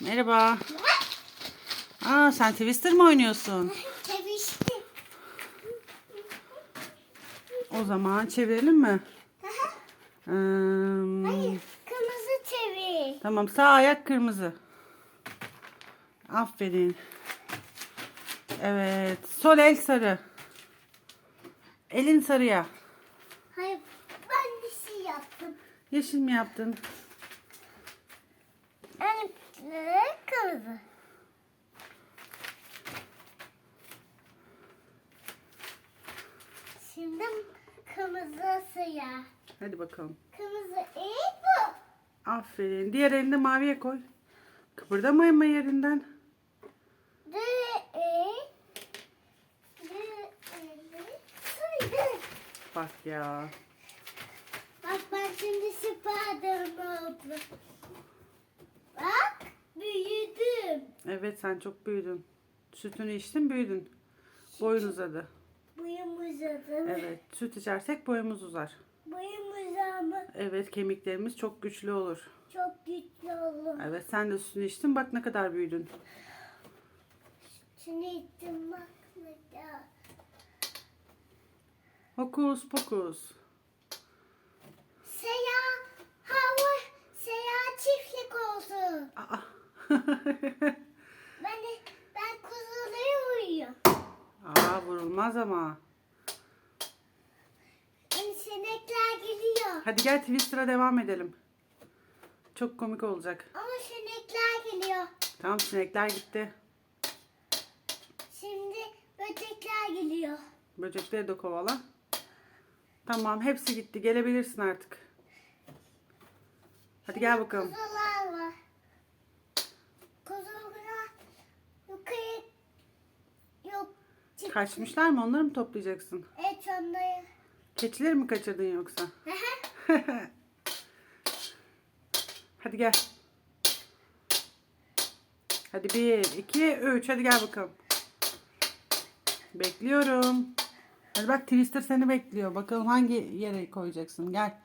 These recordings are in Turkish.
Merhaba. Aa sen Twister mi oynuyorsun? Seviştim. O zaman çevirelim mi? Ee, Hayır, kırmızı çevir. tamam sağ ayak kırmızı. Aferin. Evet. Sol el sarı. Elin sarıya. Hayır, ben bir şey yaptım. Yeşil mi yaptın? E, kırmızı. Şimdi kırmızı siyah. Hadi bakalım. Kırmızı ilk bu. Aferin. Diğer elini maviye koy. Kıpırdamayma yerinden. D e e. Bak ya. Bak ben şimdi Spiderman oldum. Bak büyüdüm. Evet sen çok büyüdün. Sütünü içtin büyüdün. Boyun uzadı. Boyum uzadı. Evet süt içersek boyumuz uzar. Boyum uzadı. Evet kemiklerimiz çok güçlü olur. Çok güçlü oldu. Evet sen de sütünü içtin bak ne kadar büyüdün. Şunu ittim bak ne kadar. Hokus pokus. Seyahat hava seyahat çiftlik olsun. Aa. Ben de ben kuzuları uyuyorum. Aa vurulmaz ama. Yani sinekler geliyor. Hadi gel Twister'a devam edelim. Çok komik olacak. Ama sinekler geliyor. Tamam sinekler gitti. Şimdi böcekler geliyor. Böcekleri de kovala. Tamam hepsi gitti. Gelebilirsin artık. Hadi gel bakalım. Kuzular var. Kuzular yukarı yok. çıktı. Kaçmışlar mı? Onları mı toplayacaksın? Evet onları. Keçileri mi kaçırdın yoksa? Hadi gel. Hadi bir, iki, üç. Hadi gel bakalım. Bekliyorum. Hadi bak Twister seni bekliyor. Bakalım hangi yere koyacaksın. Gel.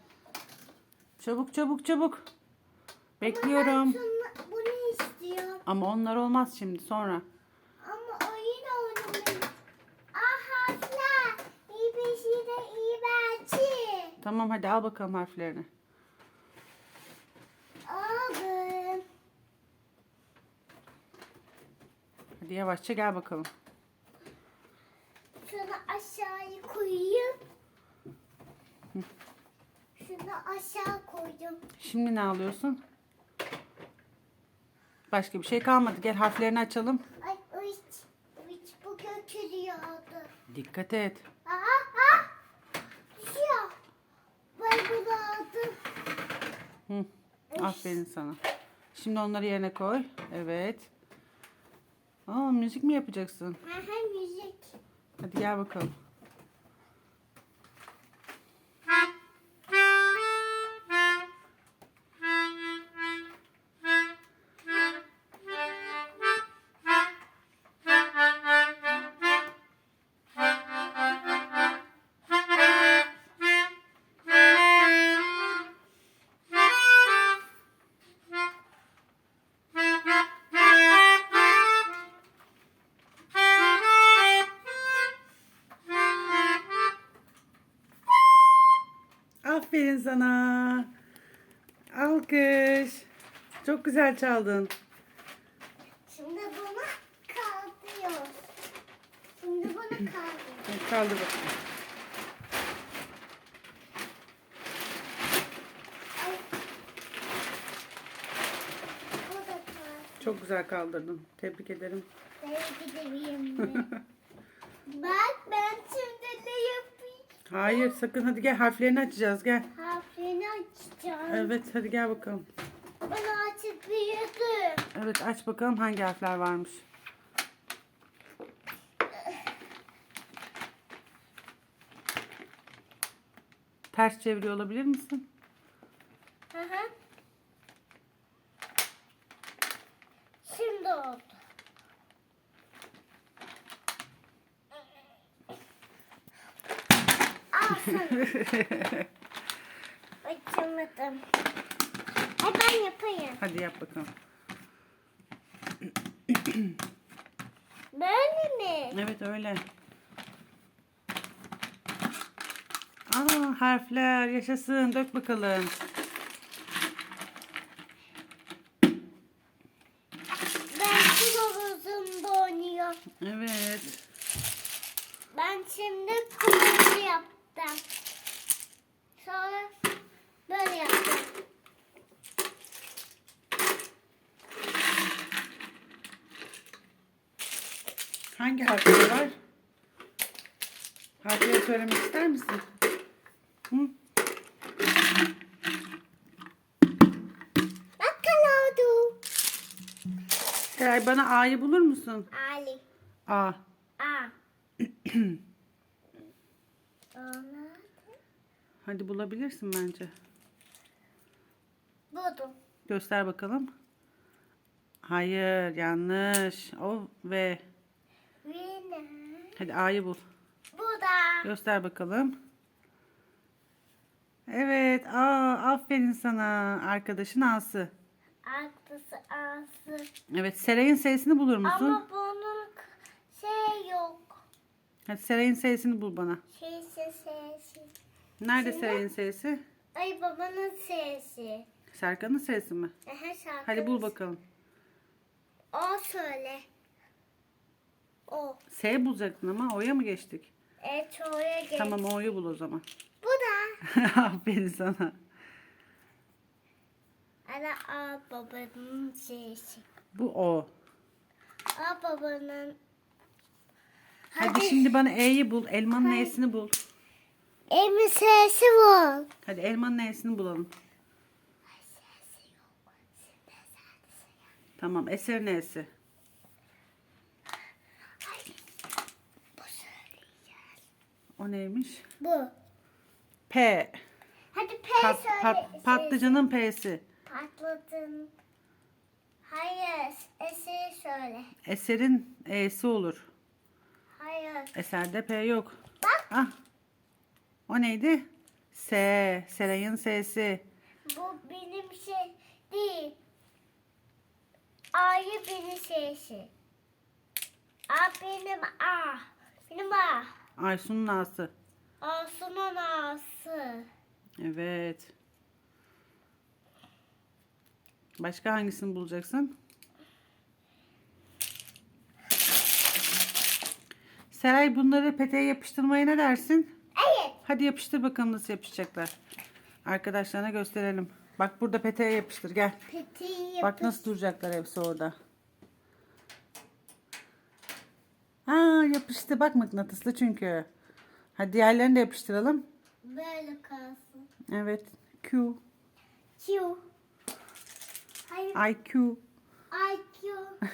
Çabuk çabuk çabuk. Bekliyorum. Ben şunu, bunu istiyorum. Ama onlar olmaz şimdi sonra. Ama oyun oynamayı. Ah harfler. İyi bir şey de iyi belki. Tamam hadi al bakalım harflerini. Aldım. Hadi yavaşça gel bakalım. Şunu aşağıya koyayım. Şunu aşağı koydum. Şimdi ne alıyorsun? Başka bir şey kalmadı. Gel harflerini açalım. Ay o hiç bu götürüyordu. Dikkat et. Aha, ha! Düşüyor. Ben bunu aldım. Hı. Aferin sana. Şimdi onları yerine koy. Evet. Aa, müzik mi yapacaksın? Aha müzik. Hadi gel bakalım. Güzel çaldın. Şimdi bunu kaldırıyoruz. Şimdi bunu kaldırıyoruz. Hadi Kaldır bakalım. Çok güzel kaldırdın. Tebrik ederim. De mi? Bak ben şimdi ne yapayım? Hayır sakın hadi gel harflerini açacağız gel. Harfini açacağım. Evet hadi gel bakalım. Evet aç bakalım hangi harfler varmış. Ters çeviriyor olabilir misin? Hı hı. Şimdi oldu. Aferin. Açamadım. Ay ben yapayım. Hadi yap bakalım. Böyle mi? Evet öyle. Aa harfler yaşasın. Dök bakalım. Ben su havuzunda oynuyorum. Evet. Ben şimdi kuyruğu yaptım. Sonra böyle yaptım. Hangi harfleri var? Harfleri söylemek ister misin? Hı? Bak kanadı. Seray bana A'yı bulur musun? Ali. A. A. Ona Hadi bulabilirsin bence. buldum. Göster bakalım. Hayır yanlış. O ve. Yine. Hadi A'yı bul. Bu da. Göster bakalım. Evet. Aa, aferin sana. Arkadaşın A'sı. Arkası ağası. Evet. Seray'ın S'sini bulur musun? Ama bunun şey yok. Hadi Seray'ın S'sini bul bana. Şeysi sesi. Nerede Şimdi- Seray'ın S'si? Ay babanın sesi. Serkan'ın S'si mi? Aha şarkı. Hadi bul bakalım. O söyle. O. S bulacaktın ama O'ya mı geçtik? Evet oraya geç. Tamam O'yu bul o zaman. Bu da. aferin sana. Ana A babanın sesi. Bu O. A babanın. Hadi, şimdi bana E'yi bul. Elmanın E'sini bul. Emin sesi var. Hadi elmanın E'sini bulalım. Tamam. Eser'in E'si. O neymiş? Bu. P. Hadi P Pat, söyle. pat, patlıcanın P'si. Patladın. Hayır. Eseri söyle. Eser'in E'si olur. Hayır. Eser'de P yok. Bak. Ah. O neydi? S. Seray'ın S'si. Bu benim şey değil. A'yı benim sesi. A benim A. Benim A. Aysun'un A'sı. A'sının A'sı. Evet. Başka hangisini bulacaksın? Seray bunları peteğe yapıştırmaya ne dersin? Evet. Hadi yapıştır bakalım nasıl yapışacaklar. Arkadaşlarına gösterelim. Bak burada peteğe yapıştır gel. Petiyi Bak nasıl duracaklar hepsi orada. Aa yapıştı bak mıknatıslı çünkü. Hadi diğerlerini de yapıştıralım. Böyle kalsın. Evet. Q. Q. Hayır. IQ. IQ.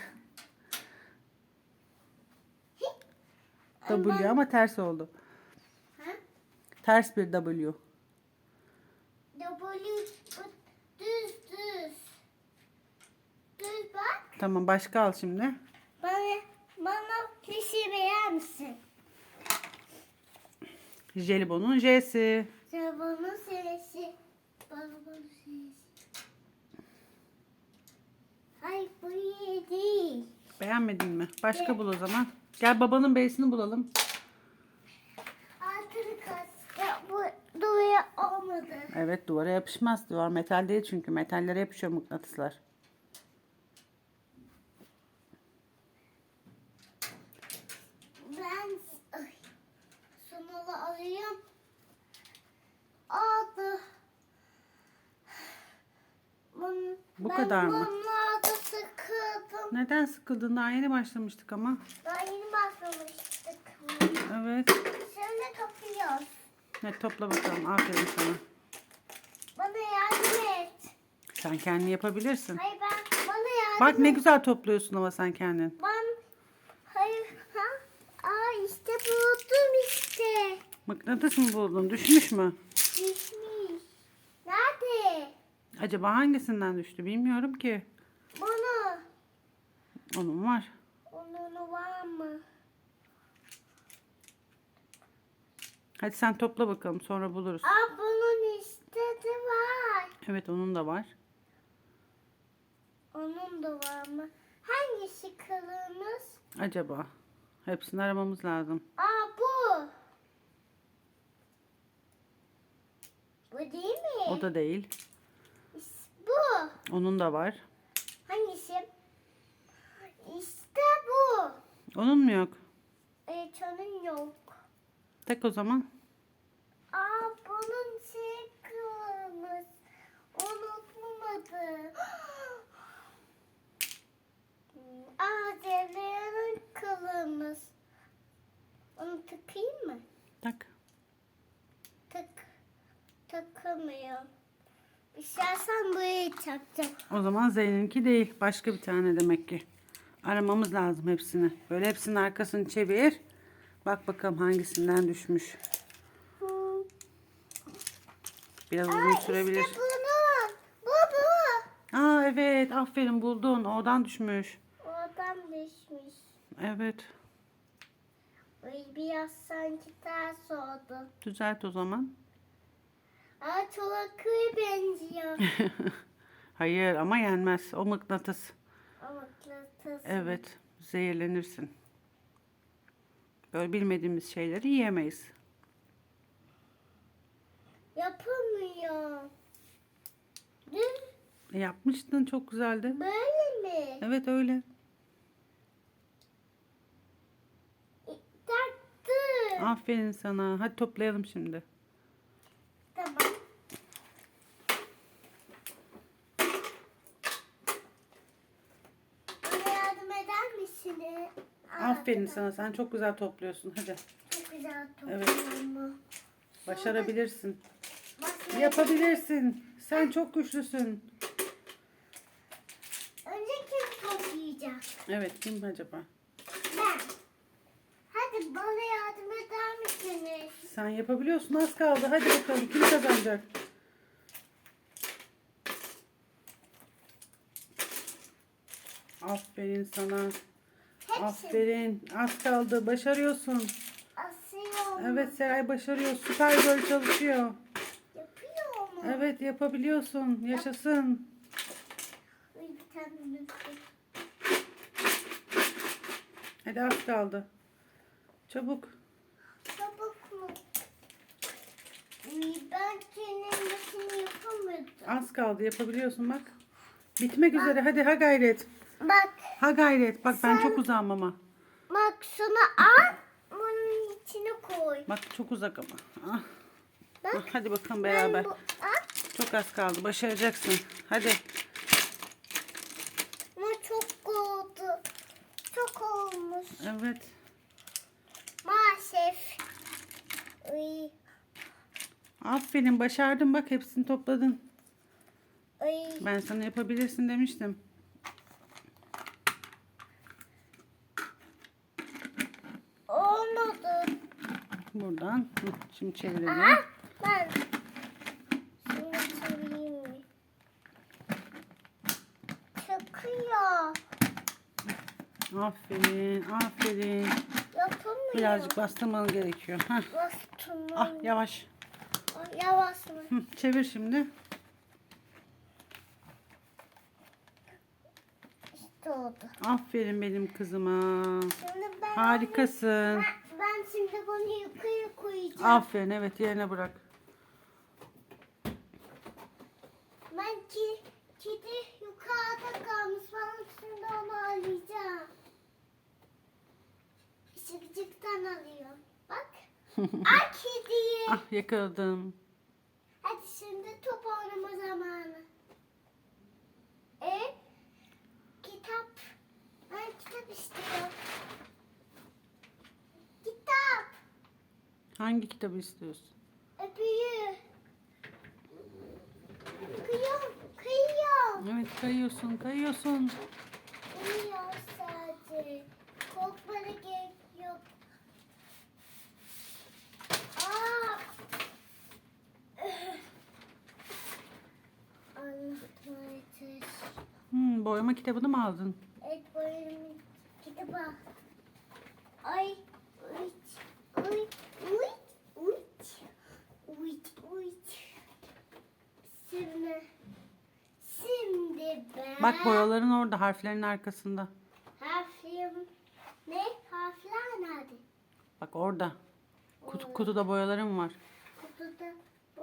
W ama ters oldu. Ha? Ters bir W. W düz düz. Düz bak. Tamam başka al şimdi. Bana, bana pişi verir misin? Jelibonun J'si. Arabanın sesi. Arabanın sesi. Ay bu iyi değil. Beğenmedin mi? Başka bul o zaman. Gel babanın B'sini bulalım. Altını kas. Ya bu duya olmadı. Evet duvara yapışmaz. Duvar metal değil çünkü. Metallere yapışıyor mıknatıslar. Ben ay, sunalı alayım. Aldı. Bun, Bu ben kadar mı? bunlarda sıkıldım. Neden sıkıldın? Daha yeni başlamıştık ama. Daha yeni başlamıştık. Evet. Şöyle kapıyoruz. Hadi topla bakalım. Aferin sana. Bana yardım et. Sen kendini yapabilirsin. Hayır ben bana yardım Bak ne güzel topluyorsun ama sen kendin. Ben hayır ha. Aa işte buldum işte. Mıknatıs mı buldun? Düşmüş mü? Düşmüş. Nerede? Acaba hangisinden düştü? Bilmiyorum ki. Bunu. Onun var. Onun var mı? Hadi sen topla bakalım sonra buluruz. Aa bunun işte de var. Evet onun da var. Onun da var mı? Hangisi kırmızı? Acaba? Hepsini aramamız lazım. Aa bu. Bu değil mi? O da değil. Onun da var. Hangisi? İşte bu. Onun mu yok? Evet onun yok. Tek o zaman. Aa bunun şey kırmızı. Unutmadı. Aa devrenin kırmızı. Onu takayım mı? Tak. Tak. Takamıyor. İstersen buraya takacağım. O zaman Zeynep'inki değil. Başka bir tane demek ki. Aramamız lazım hepsini. Böyle hepsinin arkasını çevir. Bak bakalım hangisinden düşmüş. Biraz uzun Aa, sürebilir. İşte bunun. Bu bu. Aa evet aferin buldun. Oradan düşmüş. Oradan düşmüş. Evet. Biraz sanki ters oldu. Düzelt o zaman. Aa çolakıya benziyor. Hayır ama yenmez. O mıknatıs. Ama kıtası. Evet. Zehirlenirsin. Böyle bilmediğimiz şeyleri yiyemeyiz. Yapamıyor. Düz E, yapmıştın çok güzeldi. böyle mi? Evet öyle. Taktı. Aferin sana. Hadi toplayalım şimdi. Tamam. Bana yardım eder misiniz? Aa, Aferin sana. Sen çok güzel topluyorsun. Hadi. Çok güzel Evet. topluyorum. Başarabilirsin. Bak, Yapabilirsin. Sen çok güçlüsün. Önce kim toplayacak? Evet kim acaba? Ben. Hadi bana yardım eder misiniz? Sen yapabiliyorsun. Az kaldı. Hadi bakalım. Kim kazanacak? Aferin sana. Aferin. Az kaldı. Başarıyorsun. asıyor. Evet Seray başarıyor. Süper böyle çalışıyor. Yapıyor mu? Evet yapabiliyorsun. Yaşasın. Uy, bir tane unuttum. Hadi az kaldı. Çabuk. Çabuk mu? Ben kendimdekini yapamadım. Az kaldı. Yapabiliyorsun bak. Bitmek üzere. Hadi ha gayret. Bak, Ha gayret. Bak ben çok uzağım ama. bak şunu al, bunun içine koy. Bak çok uzak ama. Ah. Bak, Hadi bakalım ben beraber. bu. Çok az kaldı. Başaracaksın. Hadi. Ama çok oldu. Çok olmuş. Evet. Maalesef. Uy, Aferin. Başardın. Bak hepsini topladın. uy. Ben sana yapabilirsin demiştim. Olmadı. Buradan. Şimdi çevirelim. Aha, ben. Şimdi çevireyim mi? Çıkıyor. Aferin. Aferin. Yapamıyor. Birazcık bastırman gerekiyor. Heh. Bastım. Ah yavaş. Yavaş mı? Hı, çevir şimdi. İşte oldu. Aferin benim kızıma. Harikasın. Ben, şimdi bunu yukarı koyacağım. Aferin evet yerine bırak. Ben ki, kedi yukarıda kalmış. Ben şimdi onu arayacağım. Işıkcıktan alıyorum. Bak. Ay kediyi. Ah yakaladım. Hadi şimdi top oynama zamanı. E kitap. Ben kitap istiyorum. Kitap. Hangi kitabı istiyorsun? Öpüyü. Kıyıyorum. Kıyıyorum. Evet kayıyorsun kayıyorsun. Kıyıyor sadece. Korkmana gerek yok. Aa. Anlatmayacağız. Hmm, boyama kitabını mı aldın? Evet boyunun kitabı. Ay. Uç. Uy. Uy. Uç. Şimdi. Ben. Bak boyaların orada harflerin arkasında. Harfim ne? Harfler nerede? Bak orada. Kutu, kutuda boyalarım var. Kutuda bu.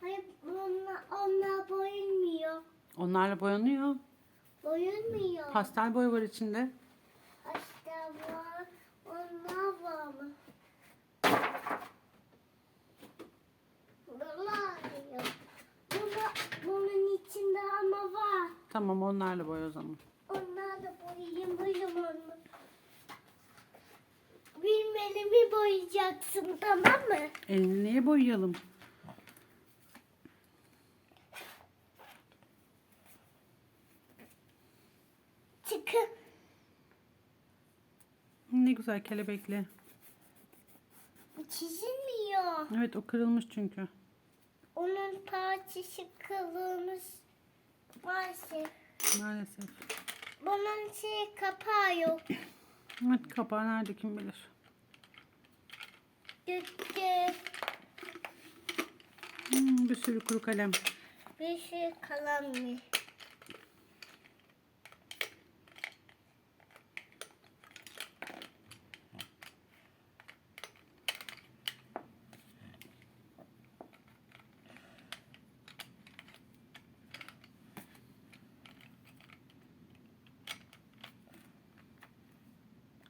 Hayır onlar, onlar boyunmuyor. Onlarla boyanıyor. Boyunmuyor. Pastel boya var içinde. Hasta var. Onlar var mı? Bunun içinde ama var. Tamam onlarla boya o zaman. Onlar da boyayayım buyurun onu. Bilmeni boyayacaksın tamam mı? Elini niye boyayalım? Çıkın. Ne güzel kelebekli. Çizilmiyor. Evet o kırılmış çünkü. Onun parçası kırılmış. Maalesef. Maalesef. Bunun şey kapağı yok. Evet kapağı nerede kim bilir. Düttü. Hmm, bir sürü kuru kalem. Bir şey kalan mı?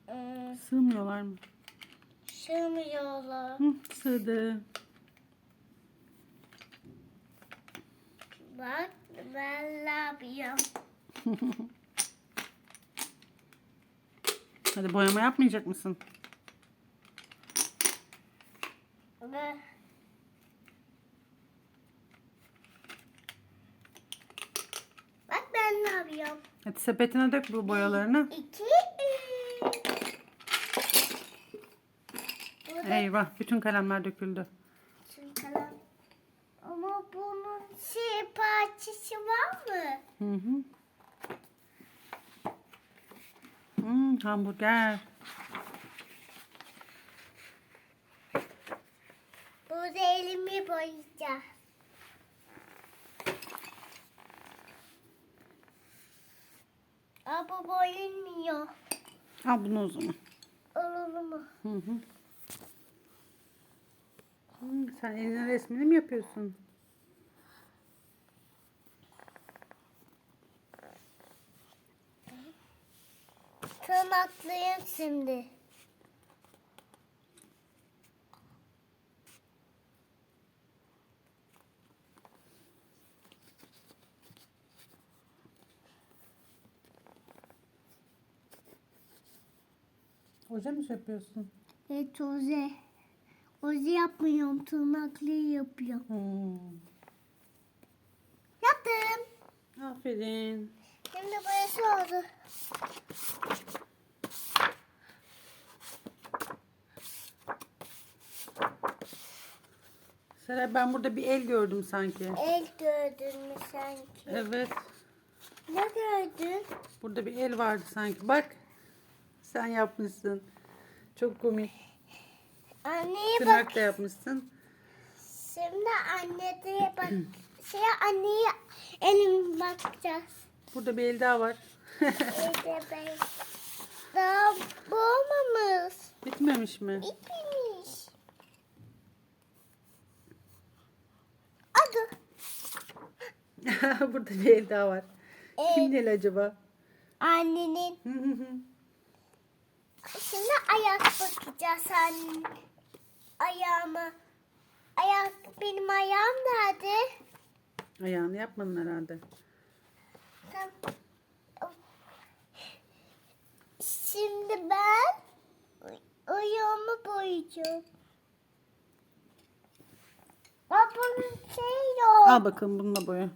Hmm, Sığmıyorlar mı? Sığmıyorlar. Hı, sığdı. Bak ben ne yapıyorum? Hadi boyama yapmayacak mısın? Ve Bak ben ne yapıyorum? Hadi sepetine dök bu boyalarını. İki, Eyvah bütün kalemler döküldü. Şimdi kalem. Ama bunun şey parçası var mı? Hı hı. Hmm, hamburger. Burada elimi boyayacağım. Aa, bu boyunmuyor. Al bunu o zaman. Olur mu? Hı hı. Hmm, sen eline resmini mi yapıyorsun? Tırnaklıyım şimdi. Oje mi yapıyorsun? Evet oze. Oze yapmıyorum. Tırnaklıyı yapıyorum. Hmm. Yaptım. Aferin. Şimdi burası oldu. Serap ben burada bir el gördüm sanki. El gördün mü sanki? Evet. Ne gördün? Burada bir el vardı sanki. Bak. Sen yapmışsın. Çok komik. Anneye bak. Tırnak da yapmışsın. Şimdi anne de bak. şey anneye elim bakacağız. Burada bir el daha var. Ben. Daha boğmamış. Bitmemiş mi? İpmiş. burada bir el daha var. Ee, Kimin eli acaba? Annenin. Şimdi ayak bakacağız anne. Ayağıma. Ayak benim ayağım nerede? Ayağını yapmadın herhalde. Tamam. Şimdi ben ayağımı boyayacağım. Aa, bunun şey yok. Al bakalım bununla boya.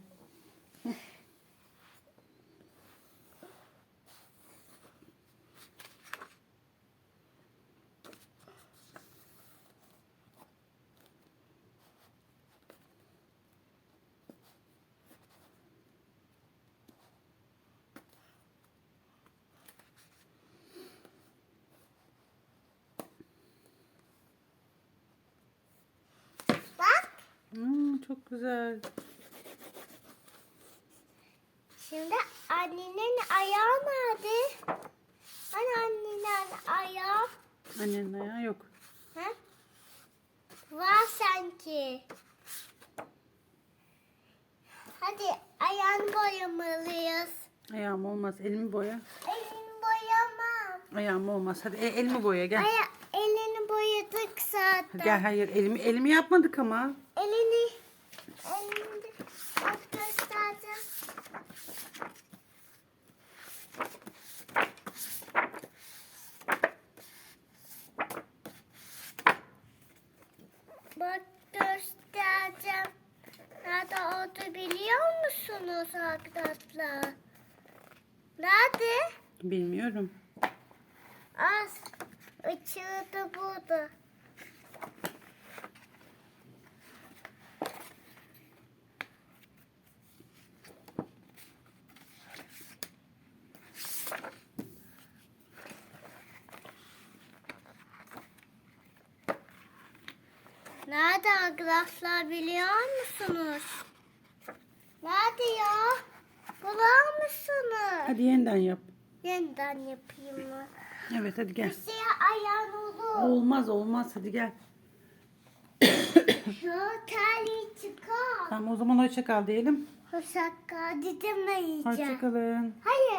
Çok güzel. Şimdi annenin ayağı nerede? Hani annenin ayağı? Annenin ayağı yok. Ha? Var sanki. Hadi ayağını boyamalıyız. Ayağım olmaz. Elimi boya. Elini boyamam. Ayağım olmaz. Hadi e, elimi boya gel. Aya elini boyadık zaten. Gel hayır elimi elimi yapmadık ama. Elini elini bak göstereceğim. Bak göstereceğim. Nerede oldu biliyor musunuz arkadaşlar? Nerede? Bilmiyorum. Az. Burada. Nerede arkadaşlar biliyor musunuz? Nerede ya? Bular mısınız? Hadi yeniden yap. Yeniden yapayım mı? Evet hadi gel. Siyah ayağın olur. Olmaz olmaz hadi gel. Şu terliği çıkar. Tamam o zaman hoşça kal diyelim. Hoşçakal. Didemeyeceğim. Hoşça kalın. Hayır.